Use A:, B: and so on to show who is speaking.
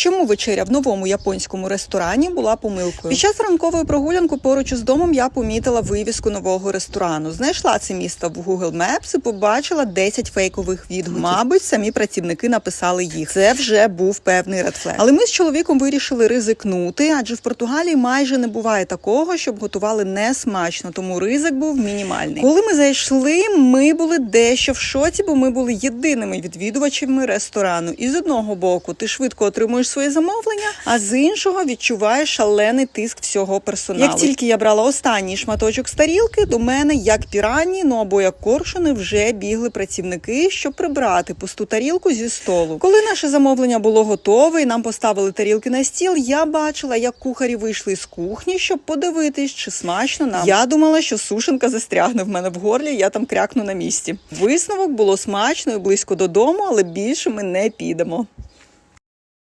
A: Чому вечеря в новому японському ресторані була помилкою? Під час ранкової прогулянки поруч із домом я помітила вивіску нового ресторану. Знайшла це місто в Google Maps і побачила 10 фейкових відгуків. Мабуть, самі працівники написали їх. Це вже був певний редфлег. Але ми з чоловіком вирішили ризикнути, адже в Португалії майже не буває такого, щоб готували не смачно, тому ризик був мінімальний. Коли ми зайшли, ми були дещо в шоці, бо ми були єдиними відвідувачами ресторану. І з одного боку ти швидко отримуєш своє замовлення, а з іншого відчуваєш шалений тиск всього персоналу. Як тільки я брала останній шматочок з тарілки, до мене як пірані, ну або як коршуни, вже бігли працівники, щоб прибрати пусту тарілку зі столу. Коли наше замовлення було готове, і нам поставили тарілки на стіл, я бачила, як кухарі вийшли з кухні, щоб подивитись, чи смачно нам. Я думала, що сушенка застрягне в мене в горлі, я там крякну на місці. Висновок було смачно і близько додому, але більше ми не підемо.